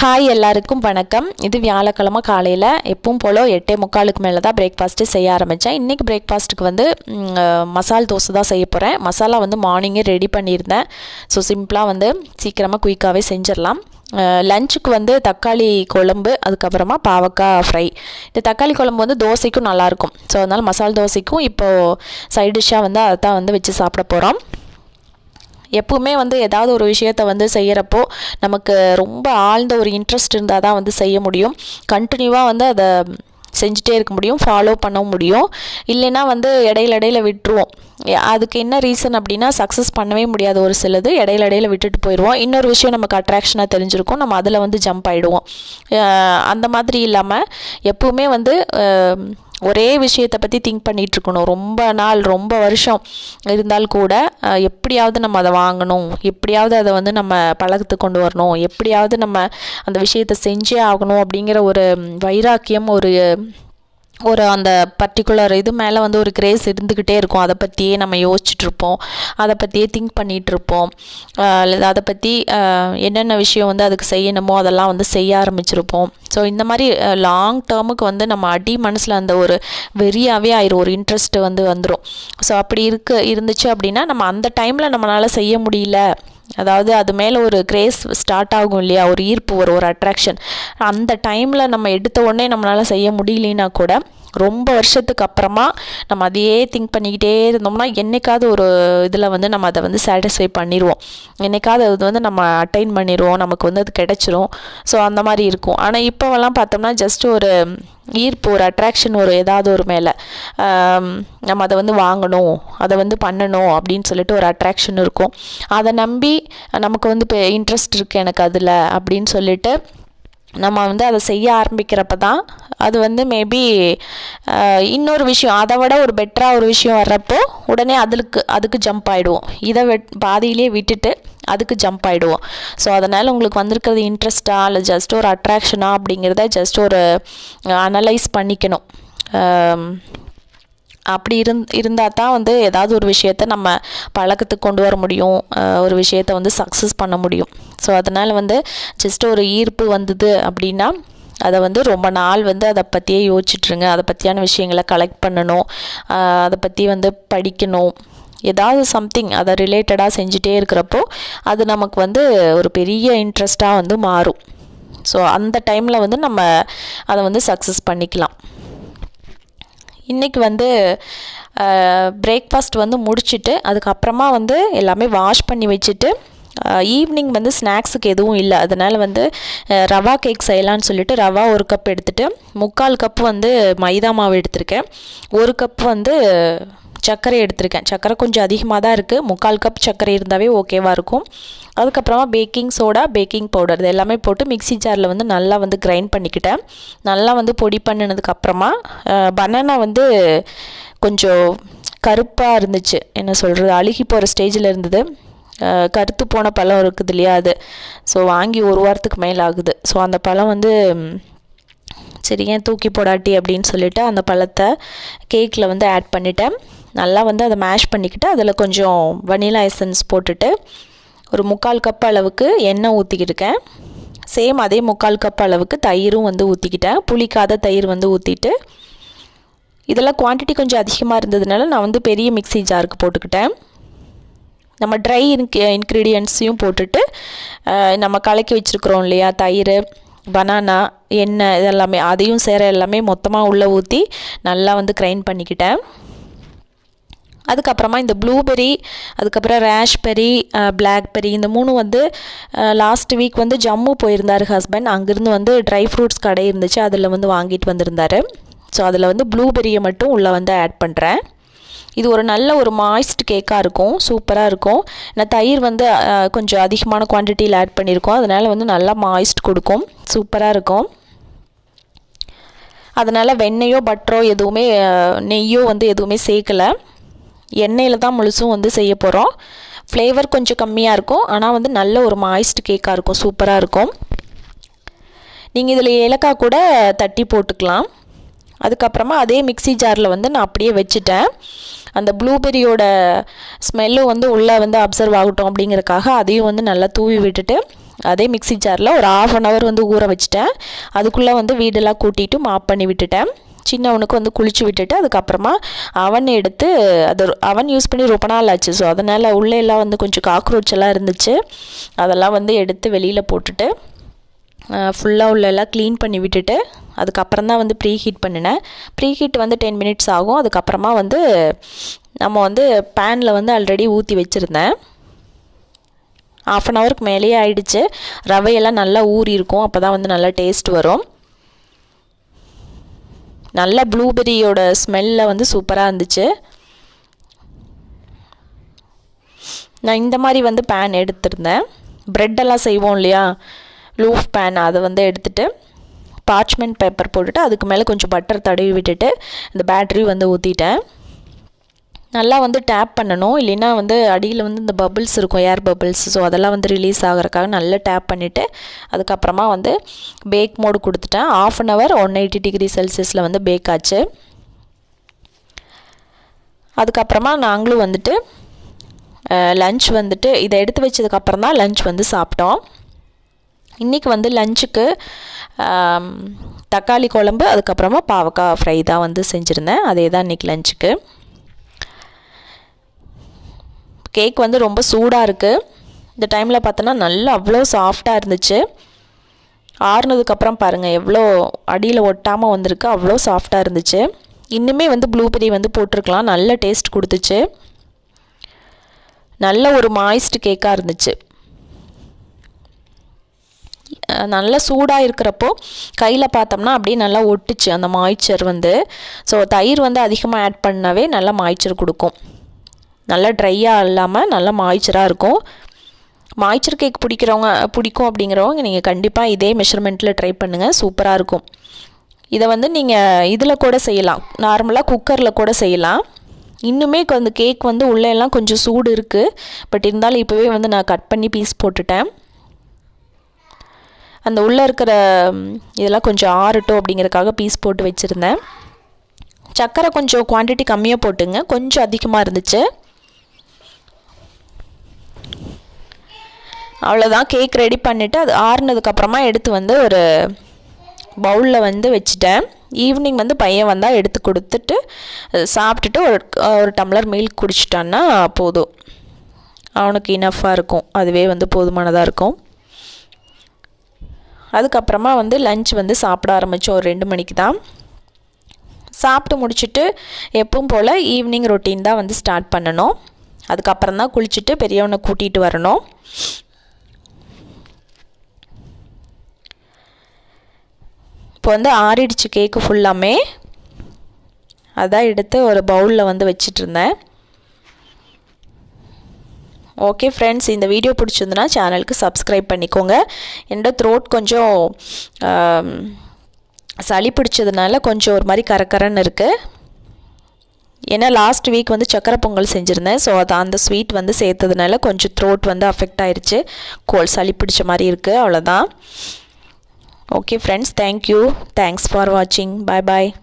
Hi எல்லாருக்கும் வணக்கம். இது வியாழக்கிழமை காலையில் எப்பவும் போல் எட்டே முக்காலுக்கு மேலே தான் பிரேக்ஃபாஸ்ட்டு செய்ய ஆரம்பித்தேன் இன்றைக்கி பிரேக்ஃபாஸ்ட்டுக்கு வந்து மசால் தோசை தான் செய்ய போகிறேன் மசாலா வந்து மார்னிங்கே ரெடி பண்ணியிருந்தேன். ஸோ சிம்பிளாக வந்து சீக்கிரமாக குயிக்காகவே செஞ்சிடலாம். லஞ்சுக்கு வந்து தக்காளி குழம்பு அதுக்கப்புறமா பாவக்காய் ஃப்ரை இந்த தக்காளி குழம்பு வந்து தோசைக்கும் நல்லாயிருக்கும் ஸோ அதனால் மசால் தோசைக்கும் இப்போது சைட் டிஷ்ஷாக வந்து அதை தான் வந்து வச்சு சாப்பிட போகிறோம் எப்பவுமே வந்து ஏதாவது ஒரு விஷயத்த வந்து செய்கிறப்போ நமக்கு ரொம்ப ஆழ்ந்த ஒரு இன்ட்ரெஸ்ட் இருந்தால் தான் வந்து செய்ய முடியும். கண்டினியூவாக வந்து அதை செஞ்சுட்டே இருக்க முடியும். ஃபாலோ பண்ண முடியும். இல்லைன்னா வந்து இடையில இடையில விட்டுருவோம். அதுக்கு என்ன ரீசன் அப்படின்னா சக்ஸஸ் பண்ணவே முடியாது ஒரு சிலது. இடையில இடையில விட்டுட்டு போயிடுவோம். இன்னொரு விஷயம் நமக்கு அட்ராக்ஷனாக தெரிஞ்சிருக்கும். நம்ம அதில் வந்து ஜம்ப் ஆகிடுவோம் அந்த மாதிரி இல்லாமல் எப்பவுமே வந்து ஒரே விஷயத்தை பற்றி திங்க் பண்ணிகிட்ருக்கணும் இருக்கணும். ரொம்ப நாள் ரொம்ப வருஷம் இருந்தால் கூட எப்படியாவது நம்ம அதை வாங்கணும். எப்படியாவது அதை வந்து நம்ம பழகத்து கொண்டு வரணும். எப்படியாவது நம்ம அந்த விஷயத்தை செஞ்சே ஆகணும் அப்படிங்கிற ஒரு வைராக்கியம் ஒரு ஒரு அந்த பர்டிகுலர் இது மேலே வந்து ஒரு கிரேஸ் இருந்துக்கிட்டே இருக்கும். அதை பற்றியே நம்ம யோசிச்சுட்ருப்போம். அதை பற்றியே திங்க் பண்ணிகிட்டு இருப்போம் அல்லது அதை பற்றி என்னென்ன விஷயம் வந்து அதுக்கு செய்யணுமோ அதெல்லாம் வந்து செய்ய ஆரம்பிச்சிருப்போம். ஸோ இந்த மாதிரி லாங் டேர்முக்கு வந்து நம்ம அடி மனசில் அந்த ஒரு வெறியாகவே ஆயிரும். ஒரு இன்ட்ரெஸ்ட்டு வந்து வந்துடும் ஸோ அப்படி இருக்கு இருந்துச்சு அப்படின்னா நம்ம அந்த டைமில் நம்மளால் செய்ய முடியல. அதாவது அது மேலே ஒரு கிரேஸ் ஸ்டார்ட் ஆகும் இல்லையா? ஒரு ஈர்ப்பு வரும் ஒரு அட்ராக்ஷன் அந்த டைமில் நம்ம எடுத்த உடனே நம்மளால் செய்ய முடியலனா கூட ரொம்ப வருஷத்துக்கு அப்புறமா நம்ம அதையே திங்க் பண்ணிக்கிட்டே இருந்தோம்னா என்னைக்காவது ஒரு இதில் வந்து நம்ம அதை வந்து சாட்டிஸ்ஃபை பண்ணிடுவோம் என்னைக்காவது அது வந்து நம்ம அட்டைன் பண்ணிடுவோம் நமக்கு வந்து அது கிடைச்சிரும். ஸோ அந்த மாதிரி இருக்கும். ஆனால் இப்போவெல்லாம் பார்த்தோம்னா ஜஸ்ட் ஒரு ஈர்ப்பு ஒரு அட்ராக்ஷன் ஒரு ஏதாவது ஒரு மேலே. நம்ம அதை வந்து வாங்கணும். அதை வந்து பண்ணணும் அப்படின்னு சொல்லிட்டு ஒரு அட்ராக்ஷன் இருக்கும். அதை நம்பி நமக்கு வந்து இப்போ இன்ட்ரெஸ்ட் இருக்குது எனக்கு அதில் அப்படின்னு சொல்லிட்டு நம்ம வந்து அதை செய்ய ஆரம்பிக்கிறப்ப தான் அது வந்து மேபி இன்னொரு விஷயம். அதை விட ஒரு பெட்டராக ஒரு விஷயம் வர்றப்போ உடனே அதுக்கு அதுக்கு ஜம்ப் ஆகிடுவோம் இதை வெட் பாதியிலே விட்டுட்டு அதுக்கு ஜம்ப் ஆகிடுவோம் ஸோ அதனால் உங்களுக்கு வந்திருக்கிறது இன்ட்ரெஸ்ட்டாக இல்லை ஜஸ்ட் ஒரு அட்ராக்ஷனா அப்படிங்கிறத ஜஸ்ட் ஒரு அனலைஸ் பண்ணிக்கணும். அப்படி இருந் இருந்தால் தான் வந்து ஏதாவது ஒரு விஷயத்த நம்ம பழக்கத்துக்கு கொண்டு வர முடியும். ஒரு விஷயத்த வந்து சக்ஸஸ் பண்ண முடியும். ஸோ அதனால் வந்து ஜஸ்ட் ஒரு ஈர்ப்பு வந்தது அப்படின்னா அதை வந்து ரொம்ப நாள் வந்து அதை பற்றியே யோசிச்சுட்ருங்க. அதை பற்றியான விஷயங்களை கலெக்ட் பண்ணணும். அதை பற்றி வந்து படிக்கணும். ஏதாவது சம்திங் அதை ரிலேட்டடாக செஞ்சுட்டே இருக்கிறப்போ அது நமக்கு வந்து ஒரு பெரிய இன்ட்ரெஸ்ட்டாக வந்து மாறும். ஸோ அந்த டைமில் வந்து நம்ம அதை வந்து சக்ஸஸ் பண்ணிக்கலாம். இன்றைக்கி வந்து பிரேக்ஃபாஸ்ட் வந்து முடிச்சுட்டு அதுக்கப்புறமா வந்து எல்லாமே வாஷ் பண்ணி வச்சுட்டு ஈவினிங் வந்து ஸ்நாக்ஸுக்கு எதுவும் இல்லை. அதனால் வந்து ரவா கேக் செய்யலான்னு சொல்லிட்டு ரவா ஒரு கப் எடுத்துகிட்டு முக்கால் கப் வந்து மைதா மாவு எடுத்திருக்கேன். ஒரு கப் வந்து சர்க்கரை எடுத்திருக்கேன். சர்க்கரை கொஞ்சம் அதிகமாக தான் இருக்குது முக்கால் கப் சர்க்கரை இருந்தாவே ஓகேவாக இருக்கும். அதுக்கப்புறமா பேக்கிங் சோடா பேக்கிங் பவுடர் இது எல்லாமே போட்டு மிக்சி ஜாரில் வந்து நல்லா வந்து கிரைண்ட் பண்ணிக்கிட்டேன். நல்லா வந்து பொடி பண்ணினதுக்கப்புறமா பனானா வந்து கொஞ்சம் கருப்பாக இருந்துச்சு. என்ன சொல்கிறது அழுகி போகிற ஸ்டேஜில் இருந்தது. கருத்து போன பழம் இருக்குது இல்லையா அது? ஸோ வாங்கி ஒரு வாரத்துக்கு மேலே ஆகுது. ஸோ அந்த பழம் வந்து சரி ஏன் தூக்கி போடாட்டி அப்படின்னு சொல்லிட்டு அந்த பழத்தை கேக்கில் வந்து ஆட் பண்ணிட்டேன். நல்லா வந்து அதை மேஷ் பண்ணிக்கிட்டு அதில் கொஞ்சம் வனிலா எசன்ஸ் போட்டுட்டு ஒரு முக்கால் கப் அளவுக்கு எண்ணெய் ஊற்றிக்கிட்டுருக்கேன் சேம் அதே முக்கால் கப் அளவுக்கு தயிரும் வந்து ஊற்றிக்கிட்டேன் புளிக்காத தயிர் வந்து ஊற்றிட்டு இதெல்லாம் குவான்டிட்டி கொஞ்சம் அதிகமாக இருந்ததுனால நான் வந்து பெரிய மிக்ஸி ஜாருக்கு போட்டுக்கிட்டேன். நம்ம ட்ரை இன்க் இன்க்ரீடியன்ட்ஸையும் போட்டுட்டு நம்ம கலக்கி வச்சுருக்குறோம் இல்லையா தயிர் பனானா எண்ணெய் இதெல்லாமே அதையும் சேர எல்லாமே மொத்தமாக உள்ளே ஊற்றி நல்லா வந்து கிரைண்ட் பண்ணிக்கிட்டேன். அதுக்கப்புறமா இந்த ப்ளூபெரி அதுக்கப்புறம் ரேஷ்பெரி பிளாக்பெரி இந்த மூணு வந்து லாஸ்ட் வீக் வந்து ஜம்மு போயிருந்தார் ஹஸ்பண்ட் அங்கேருந்து வந்து ட்ரை ஃப்ரூட்ஸ் கடை இருந்துச்சு. அதில் வந்து வாங்கிட்டு வந்திருந்தார். ஸோ அதில் வந்து ப்ளூபெரியை மட்டும் உள்ளே வந்து ஆட் பண்ணுறேன் இது ஒரு நல்ல ஒரு மாய்ஸ்ட் கேக்காக இருக்கும். சூப்பராக இருக்கும். நான் தயிர் வந்து கொஞ்சம் அதிகமான குவான்டிட்டியில் ஆட் பண்ணியிருக்கோம் அதனால் வந்து நல்லா மாய்ஸ்ட் கொடுக்கும். சூப்பராக இருக்கும். அதனால் வெண்ணெயோ பட்டரோ எதுவுமே நெய்யோ வந்து எதுவுமே சேர்க்கலை. எண்ணெயில் தான் முழுசும் வந்து செய்ய போகிறோம் ஃப்ளேவர் கொஞ்சம் கம்மியாக இருக்கும். ஆனால் வந்து நல்ல ஒரு மாய்ஸ்ட் கேக்காக இருக்கும். சூப்பராக இருக்கும். நீங்கள் இதில் ஏலக்காய் கூட தட்டி போட்டுக்கலாம். அதுக்கப்புறமா அதே மிக்ஸி ஜாரில் வந்து நான் அப்படியே வச்சுட்டேன். அந்த ப்ளூபெரியோட ஸ்மெல்லும் வந்து உள்ளே வந்து அப்சர்வ் ஆகட்டும் அப்படிங்கிறக்காக அதையும் வந்து நல்லா தூவி விட்டுட்டு அதே மிக்ஸி ஜாரில் ஒரு ஆஃப் அன் ஹவர் வந்து ஊற வச்சுட்டேன். அதுக்குள்ளே வந்து வீடெல்லாம் கூட்டிட்டு மாப் பண்ணி விட்டுட்டேன். சின்னவனுக்கு வந்து குளிச்சு விட்டுட்டு அதுக்கப்புறமா அவன் எடுத்து அது அவன் யூஸ் பண்ணி ரொம்ப நாள் ஆச்சு. ஸோ அதனால் உள்ளே எல்லாம் வந்து கொஞ்சம் காக்ரோச் எல்லாம் இருந்துச்சு. அதெல்லாம் வந்து எடுத்து வெளியில் போட்டுட்டு ஃபுல்லாக உள்ள எல்லாம் க்ளீன் பண்ணி விட்டுட்டு அதுக்கப்புறம் தான் வந்து ப்ரீ ஹீட் பண்ணினேன். ப்ரீ ஹீட் வந்து டென் மினிட்ஸ் ஆகும். அதுக்கப்புறமா வந்து நம்ம வந்து பேனில் வந்து ஆல்ரெடி ஊற்றி வச்சுருந்தேன். ஆஃப் அன் ஹவருக்கு மேலேயே ஆயிடுச்சு. ரவையெல்லாம் நல்லா ஊறி இருக்கும் அப்போ தான் வந்து நல்லா டேஸ்ட் வரும். நல்ல ப்ளூபெரியோட ஸ்மெல்ல வந்து சூப்பராக இருந்துச்சு. நான் இந்த மாதிரி வந்து பேன் எடுத்திருந்தேன். ப்ரெட்டெல்லாம் செய்வோம் இல்லையா? லூஃப் பேன் அதை வந்து எடுத்துகிட்டு பார்ச்மெண்ட் பேப்பர் போட்டுட்டு அதுக்கு மேலே கொஞ்சம் பட்டர் தடவி விட்டுட்டு இந்த பேட்ரி வந்து ஊற்றிட்டேன் நல்லா வந்து டேப் பண்ணணும். இல்லைன்னா வந்து அடியில் வந்து இந்த பபுள்ஸ் இருக்கும். ஏர் பபுள்ஸ் ஸோ அதெல்லாம் வந்து ரிலீஸ் ஆகிறக்காக நல்லா டேப் பண்ணிவிட்டு அதுக்கப்புறமா வந்து பேக் மோடு கொடுத்துட்டேன். Half an hour one eighty degree செல்சியஸில் வந்து பேக் ஆச்சு. அதுக்கப்புறமா நாங்களும் வந்துட்டு லஞ்ச் வந்துட்டு இதை எடுத்து வச்சதுக்கப்புறம் தான் லஞ்ச் வந்து சாப்பிட்டோம். இன்றைக்கி வந்து லஞ்சுக்கு தக்காளி குழம்பு அதுக்கப்புறமா பாவக்காய் ஃப்ரை தான் வந்து செஞ்சுருந்தேன். அதே தான் இன்றைக்கி லஞ்சுக்கு கேக் வந்து ரொம்ப சூடாக இருக்குது இந்த டைமில் பார்த்தோன்னா நல்லா அவ்வளோ சாஃப்டாக இருந்துச்சு. ஆறுனதுக்கப்புறம் பாருங்கள் எவ்வளோ அடியில் ஒட்டாமல் வந்திருக்கு அவ்வளோ சாஃப்டாக இருந்துச்சு. இன்னுமே வந்து ப்ளூபெரி வந்து போட்டிருக்கலாம். நல்ல டேஸ்ட் கொடுத்துச்சு. நல்ல ஒரு மாய்ஸ்ட் கேக்காக இருந்துச்சு. நல்லா சூடாக இருக்கிறப்போ கையில் பார்த்தோம்னா அப்படியே நல்லா ஒட்டுச்சு அந்த மாய்ச்சர் வந்து. ஸோ தயிர் வந்து அதிகமாக ஆட் பண்ணாவே நல்லா மாய்ச்சர் கொடுக்கும். நல்லா ட்ரையாக இல்லாமல் நல்லா மாய்ச்சராக இருக்கும். மாய்ச்சர் கேக் பிடிக்கிறவங்க பிடிக்கும் அப்படிங்கிறவங்க நீங்கள் கண்டிப்பாக இதே மெஷர்மெண்ட்டில் ட்ரை பண்ணுங்கள் சூப்பராக இருக்கும். இதை வந்து நீங்கள் இதில் கூட செய்யலாம். நார்மலாக குக்கரில் கூட செய்யலாம். இன்னுமே அந்த கேக் வந்து உள்ளே எல்லாம் கொஞ்சம் சூடு இருக்குது பட் இருந்தாலும் இப்போவே வந்து நான் கட் பண்ணி பீஸ் போட்டுட்டேன். அந்த உள்ளே இருக்கிற இதெல்லாம் கொஞ்சம் ஆறட்டும் அப்படிங்கிறதுக்காக பீஸ் போட்டு வச்சுருந்தேன். சர்க்கரை கொஞ்சம் குவான்டிட்டி கம்மியாக போட்டுங்க. கொஞ்சம் அதிகமாக இருந்துச்சு. அவ்வளோதான் கேக் ரெடி பண்ணிவிட்டு அது ஆறுனதுக்கப்புறமா எடுத்து வந்து ஒரு பவுலில் வந்து வச்சுட்டேன். ஈவினிங் வந்து பையன் வந்தால் எடுத்து கொடுத்துட்டு சாப்பிட்டுட்டு ஒரு ஒரு டம்ளர் மில்க் குடிச்சிட்டான்னா போதும். அவனுக்கு இனஃபாக இருக்கும். அதுவே வந்து போதுமானதாக இருக்கும். அதுக்கப்புறமா வந்து லஞ்ச் வந்து சாப்பிட ஆரம்பித்தோம் ஒரு ரெண்டு மணிக்கு தான். சாப்பிட்டு முடிச்சுட்டு எப்பவும் போல் ஈவினிங் ரொட்டீன் தான் வந்து ஸ்டார்ட் பண்ணணும். அதுக்கப்புறம் தான் குளிச்சுட்டு பெரியவனை கூட்டிகிட்டு வரணும். இப்போ வந்து ஆறிடுச்சு கேக்கு ஃபுல்லாமே அதான் எடுத்து ஒரு பவுலில் வந்து வச்சிட்ருந்தேன் ஓகே ஃப்ரெண்ட்ஸ் இந்த வீடியோ பிடிச்சிருந்துன்னா சேனலுக்கு சப்ஸ்கிரைப் பண்ணிக்கோங்க. என்னோட த்ரோட் கொஞ்சம் சளி பிடிச்சதுனால கொஞ்சம் ஒரு மாதிரி கரக்கரன்னு இருக்குது ஏன்னா லாஸ்ட் வீக் வந்து சக்கரை பொங்கல் செஞ்சுருந்தேன். ஸோ அது அந்த ஸ்வீட் வந்து சேர்த்ததுனால கொஞ்சம் த்ரோட் வந்து அஃபெக்ட் ஆயிடுச்சு கோல் சளி பிடிச்ச மாதிரி இருக்குது அவ்வளோதான் Okay friends, thank you. Thanks for watching. Bye bye.